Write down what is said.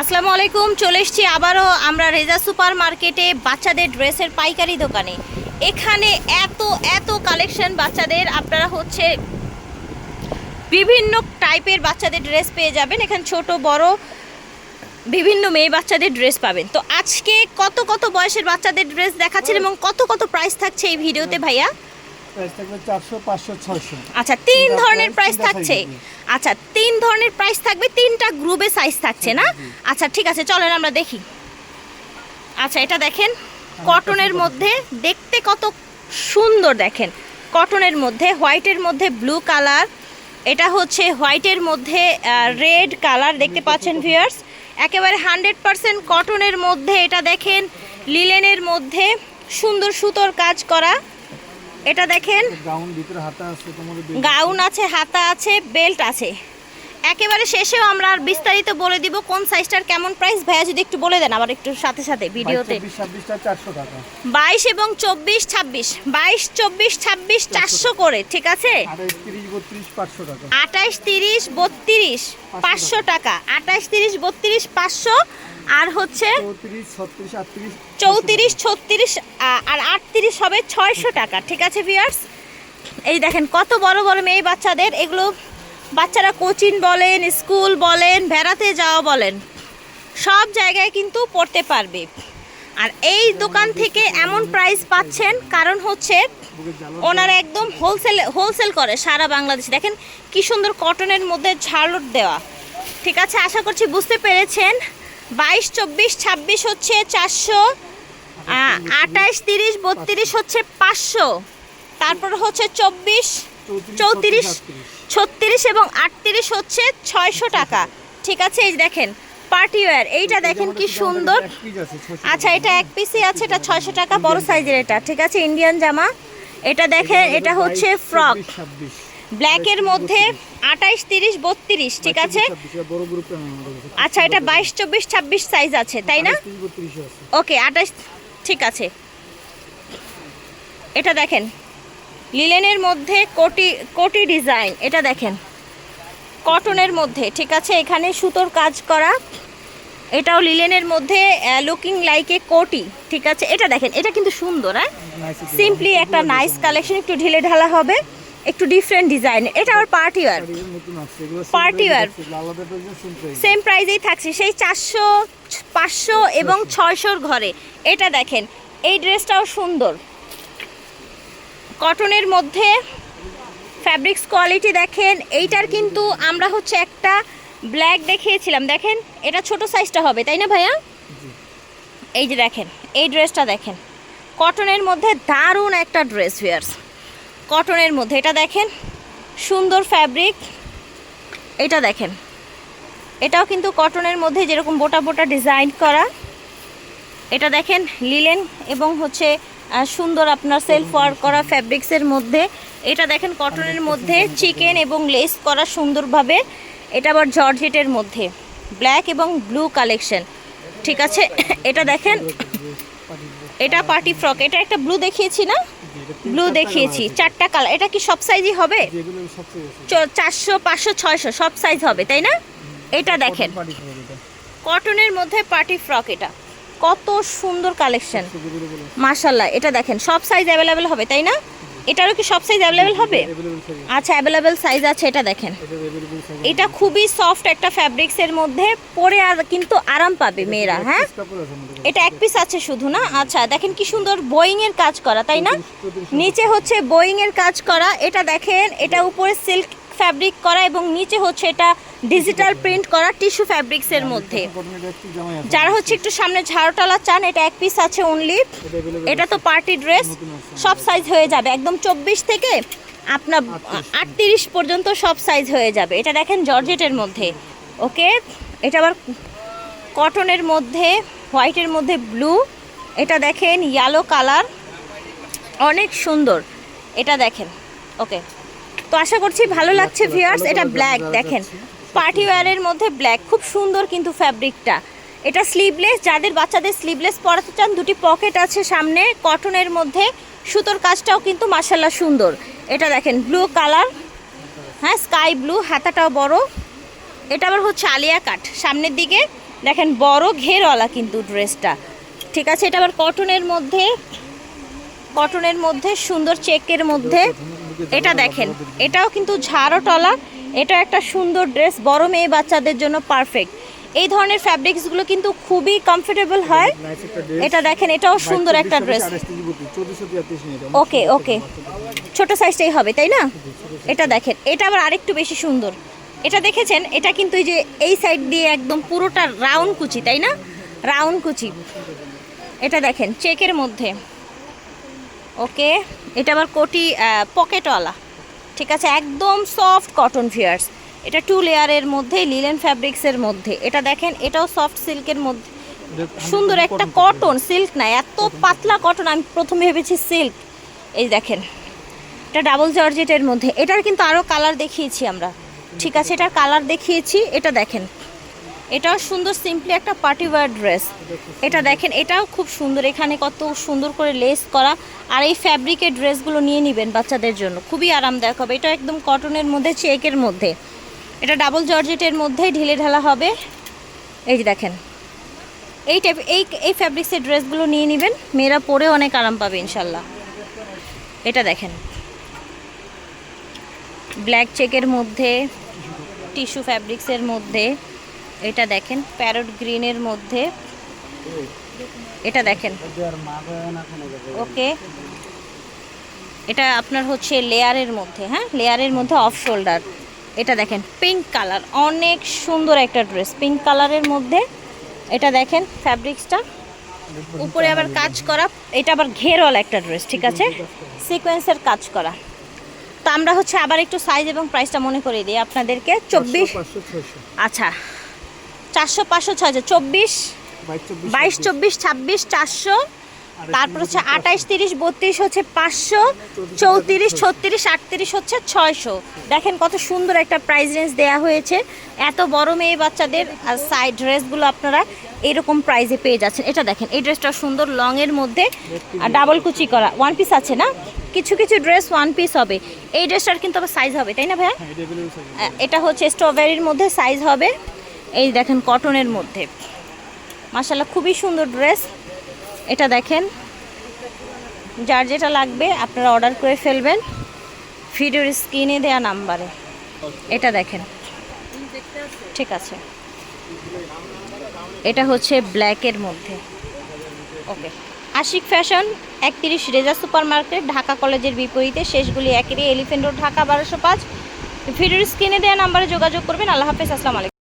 আসসালামু আলাইকুম, চলে এসেছি আবারও আমরা রেজা সুপার মার্কেটে বাচ্চাদের ড্রেসের পাইকারি দোকানে। এখানে এত এত কালেকশন বাচ্চাদের, আপনারা হচ্ছে বিভিন্ন টাইপের বাচ্চাদের ড্রেস পেয়ে যাবেন। এখানে ছোট, বড়, বিভিন্ন মেয়ে বাচ্চাদের ড্রেস পাবেন। তো আজকে কত কত বয়সের বাচ্চাদের ড্রেস দেখাচ্ছেন এবং কত কত প্রাইস থাকছে এই ভিডিওতে ভাইয়া? প্রাইস থাকবে ছয়শো। আচ্ছা তিন ধরনের প্রাইস থাকছে। আচ্ছা তিন ধরনের প্রাইস থাকবে তিনটা গ্রুপে সাইজ থাকছে না? আচ্ছা ঠিক আছে চলেন আমরা দেখি। আচ্ছা এটা দেখেন কটনের মধ্যে দেখতে কত সুন্দর দেখেন। কটনের মধ্যে হোয়াইটের মধ্যে ব্লু কালার এটা হচ্ছে হোয়াইটের মধ্যে রেড কালার দেখতে পাচ্ছেন ভিউয়ার্স একেবারে হান্ড্রেড পারসেন্ট কটনের মধ্যে এটা দেখেন লিলেনের মধ্যে সুন্দর সুতোর কাজ করা। এটা দেখেন। গাউন ভিতরে হাতা আছে গাউন আছে। হাতা আছে বেল্ট আছে। একেবারে শেষেও আমরা আর বিস্তারিত বলে দিব কোন সাইজটার কেমন প্রাইস। ভাইয়া যদি একটু বলে দেন আবার একটু সাথে সাথে ভিডিওতে। বাইশ এবং চব্বিশ ছাব্বিশ। বাইশ চব্বিশ ছাব্বিশ চারশো করে ঠিক আছে? আঠাইশ তিরিশ বত্রিশ পাঁচশো টাকা। আঠাইশ তিরিশ বত্রিশ পাঁচশো আর হচ্ছে চৌত্রিশ ছত্রিশ আর আটত্রিশ হবে ছয়শো টাকা। ঠিক আছে ভিয়ার্স এই দেখেন কত বড় বড় মেয়ে বাচ্চাদের এগুলো বাচ্চারা কোচিং বলেন স্কুল বলেন বেড়াতে যাওয়া বলেন সব জায়গায় কিন্তু পড়তে পারবে। আর এই দোকান থেকে এমন প্রাইস পাচ্ছেন কারণ হচ্ছে ওনারা একদম হোলসেল হোলসেল করে সারা বাংলাদেশে। দেখেন কি সুন্দর কটনের মধ্যে ঝালট দেওয়া। ঠিক আছে আশা করছি বুঝতে পেরেছেন। বাইশ চব্বিশ ছাব্বিশ হচ্ছে চারশো আঠাইশ তিরিশ বত্রিশ হচ্ছে পাঁচশো। তারপর হচ্ছে চব্বিশ চৌত্রিশ ছত্রিশ। এবং আটত্রিশ হচ্ছে ছয়শো টাকা। ঠিক আছে এই দেখেন পার্টি ওয়্যার এইটা দেখেন কি সুন্দর। আচ্ছা এটা এক পিসি আছে এটা ছয়শো টাকা বড় সাইজের এটা। ঠিক আছে ইন্ডিয়ান জামা। এটা দেখেন এটা হচ্ছে ফ্রক ছাব্বিশ। ব্ল্যাকের মধ্যে আঠাইশ তিরিশ বত্রিশ ঠিক আছে? আচ্ছা এটা বাইশ চব্বিশ ছাব্বিশ সাইজ আছে তাই না? ওকে আঠাশ ঠিক আছে। এটা দেখেন লিলেনের মধ্যে কোটি কোটি ডিজাইন এটা দেখেন। কটনের মধ্যে ঠিক আছে? এখানে সুতোর কাজ করা। এটাও লিলেনের মধ্যে লুকিং লাইক এ কোটি ঠিক আছে? এটা দেখেন এটা কিন্তু সুন্দর হ্যাঁ? সিম্পলি একটা নাইস কালেকশন একটু ঢিলে ঢালা হবে। একটু ডিফারেন্ট ডিজাইন এটা আবার পার্টি ওয়ার। আলাদা প্রাইস সেম প্রাইজেই থাকছে সেই চারশো পাঁচশো এবং ছয়শোর ঘরে। এটা দেখেন এই ড্রেসটাও সুন্দর। কটনের মধ্যে ফ্যাব্রিক্স কোয়ালিটি দেখেন এইটার কিন্তু আমরা হচ্ছে একটা ব্ল্যাক দেখিয়েছিলাম। দেখেন এটা ছোট সাইজটা হবে তাই না ভাইয়া? এই যে দেখেন এই ড্রেসটা দেখেন। কটনের মধ্যে দারুণ একটা ড্রেস ওয়ার্স কটনের মধ্যে। এটা দেখেন, সুন্দর ফ্যাব্রিক এটা দেখেন, এটাও কিন্তু কটনের মধ্যে যেরকম বোটা বোটা ডিজাইন করা। এটা দেখেন লিলেন এবং হচ্ছে সুন্দর আপনার সেলফ ওয়ার্ক করা ফ্যাব্রিক্সের মধ্যে। এটা দেখেন, কটনের মধ্যে চিকেন এবং লেস করা সুন্দরভাবে। এটা আবার জর্জেটের মধ্যে। ব্ল্যাক এবং ব্লু কালেকশন ঠিক আছে, এটা দেখেন, এটা পার্টি ফ্রক এটা একটা ব্লু দেখিয়েছি না? ব্লু দেখিয়েছি চারটা কালার এটা কি সব সাইজই হবে? চারশো পাঁচশো ছয়শো সব সাইজ হবে তাই না? এটা দেখেন। কটনের মধ্যে পার্টি ফ্রক এটা। কত সুন্দর কালেকশন মাসাল্লাহ এটা দেখেন সব সাইজ অ্যাভেলেবেল হবে তাই না? এটারও কি সব সাইজ অ্যাভেলেবেল হবে? আচ্ছা অ্যাভেলেবেল সাইজ আছে এটা দেখেন। এটা খুবই সফট একটা ফ্যাব্রিক্সের মধ্যে পরে আর কিন্তু আরাম পাবে মেয়েরা হ্যাঁ? এটা এক পিস আছে শুধু না? আচ্ছা দেখেন কি সুন্দর বোয়িংয়ের কাজ করা তাই না? নিচে হচ্ছে বোয়িংয়ের কাজ করা এটা দেখেন এটা উপরে সিল্ক ফ্যাব্রিক করা এবং নিচে হচ্ছে এটা ডিজিটাল প্রিন্ট করা টিস্যু ফ্যাব্রিক্সের মধ্যে। যারা হচ্ছে একটু সামনে ঝাড়টালা চান, এটা এক পিস আছে অনলি এটা তো পার্টি ড্রেস সব সাইজ হয়ে যাবে। একদম চব্বিশ থেকে আপনার আটত্রিশ পর্যন্ত সব সাইজ হয়ে যাবে। এটা দেখেন জর্জেটের মধ্যে। ওকে? এটা আবার কটনের মধ্যে হোয়াইটের মধ্যে ব্লু এটা দেখেন ইয়ালো কালার অনেক সুন্দর। এটা দেখেন। ওকে? তো আশা করছি ভালো লাগছে ভিউয়ার্স এটা ব্ল্যাক দেখেন। পার্টি ওয়্যারের মধ্যে ব্ল্যাক খুব সুন্দর কিন্তু ফ্যাব্রিকটা এটা স্লিভলেস যাদের বাচ্চাদের স্লিভলেস পরাতে চান দুটি পকেট আছে সামনে কটনের মধ্যে। সুতোর কাজটাও কিন্তু মাসাল্লাহ সুন্দর। এটা দেখেন ব্লু কালার হ্যাঁ স্কাই ব্লু হাতাটাও বড়। এটা আবার হচ্ছে আলিয়া কাট সামনের দিকে। দেখেন বড় ঘেরওয়ালা কিন্তু ড্রেসটা ঠিক আছে এটা আবার কটনের মধ্যে। কটনের মধ্যে সুন্দর চেকের মধ্যে। এটা দেখেন, এটাও কিন্তু ঝাড়টলা এটা একটা সুন্দর ড্রেস, বড় মেয়ে বাচ্চাদের জন্য পারফেক্ট এই ধরনের ফ্যাব্রিক্সগুলো কিন্তু খুবই কমফোর্টেবল হয়। এটা দেখেন, এটাও সুন্দর একটা ড্রেস ওকে ওকে ছোট সাইজটাই হবে, তাই না? এটা দেখেন, এটা আবার আরেকটু বেশি সুন্দর। এটা দেখেছেন? এটা কিন্তু এই যে এই সাইড দিয়ে একদম পুরোটা রাউন্ড কুচি, তাই না? রাউন্ড কুচি। এটা দেখেন, চেকের মধ্যে। ওকে? এটা আবার কোটি পকেটওয়ালা। ঠিক আছে একদম সফট কটন ফিয়ার্স এটা টু লেয়ারের মধ্যে লিলেন ফ্যাব্রিক্সের মধ্যে। এটা দেখেন এটাও সফট সিল্কের মধ্যে। সুন্দর একটা কটন সিল্ক না এত পাতলা কটন আমি প্রথমে ভেবেছি সিল্ক এই দেখেন এটা ডাবল জর্জেটের মধ্যে। এটার কিন্তু আরও কালার দেখিয়েছি আমরা। ঠিক আছে এটার কালার দেখিয়েছি। এটা দেখেন এটাও সুন্দর সিম্পলি একটা পার্টি ওয়ার ড্রেস এটা দেখেন, এটাও খুব সুন্দর। এখানে কত সুন্দর করে লেস করা। আর এই ফ্যাব্রিকের ড্রেসগুলো নিয়ে নেবেন বাচ্চাদের জন্য। খুবই আরামদায়ক হবে। এটা একদম কটনের মধ্যে চেকের মধ্যে। এটা ডাবল জর্জেটের মধ্যে ঢিলে ঢালা হবে। এই যে দেখেন। এই টাইপ এই এই ফ্যাব্রিক্সের ড্রেসগুলো নিয়ে নেবেন। মেয়েরা পরে অনেক আরাম পাবে, ইনশাল্লাহ। এটা দেখেন। ব্ল্যাক চেকের মধ্যে টিস্যু ফ্যাব্রিক্সের মধ্যে। এটা দেখেন প্যারট গ্রিনের মধ্যে। এটা দেখেন। ওকে। এটা আপনার হচ্ছে লেয়ারের মধ্যে হ্যাঁ? লেয়ারের মধ্যে অফ শোল্ডার। এটা দেখেন পিঙ্ক কালার। অনেক সুন্দর একটা ড্রেস পিঙ্ক কালারের মধ্যে। এটা দেখেন ফ্যাব্রিক্সটা। উপরে আবার কাজ করা এটা আবার ঘেরওয়ালা একটা ড্রেস ঠিক আছে? সিকোয়েন্সের কাজ করা। তো আমরা হচ্ছে আবার একটু সাইজ এবং প্রাইসটা মনে করে দিই আপনাদেরকে। চব্বিশ আচ্ছা চারশো পাঁচশো ছয় চব্বিশ বাইশ চব্বিশ বাইশ চব্বিশ ছাব্বিশ চারশো তারপর হচ্ছে আঠাইশ তিরিশ বত্রিশ হচ্ছে পাঁচশো চৌত্রিশ ছত্রিশ। আটত্রিশ হচ্ছে ছয়শো। দেখেন কত সুন্দর একটা প্রাইস রেঞ্জ দেওয়া হয়েছে। এত বড় মেয়ে বাচ্চাদের সাইড ড্রেসগুলো আপনারা এরকম প্রাইজে পেয়ে যাচ্ছেন। এটা দেখেন এই ড্রেসটা সুন্দর লংয়ের মধ্যে। আর ডাবল কুচি করা ওয়ান পিস আছে না? কিছু কিছু ড্রেস ওয়ান পিস হবে। এই ড্রেসটার কিন্তু আবার সাইজ হবে তাই না ভাইয়া? হ্যাঁ এটা হচ্ছে স্ট্রবেরির মধ্যে সাইজ হবে। এই দেখেন কটনের মধ্যে। মাসাল্লাহ খুবই সুন্দর ড্রেস। এটা দেখেন, যার যেটা লাগবে আপনারা অর্ডার করে ফেলবেন। ভিডিওর স্ক্রিনে দেওয়া নাম্বারে। এটা দেখেন। ঠিক আছে। এটা হচ্ছে ব্ল্যাকের মধ্যে। ওকে। আশিক ফ্যাশন, একত্রিশ রেজা সুপার মার্কেট ঢাকা কলেজের বিপরীতে। শেষগুলি একেরই এলিফেন্ট রোড, ঢাকা বারোশো পাঁচ। ভিডিওর স্ক্রিনে দেওয়া নাম্বারে যোগাযোগ করবেন। আল্লাহ হাফেজ, আসসালামু আলাইকুম।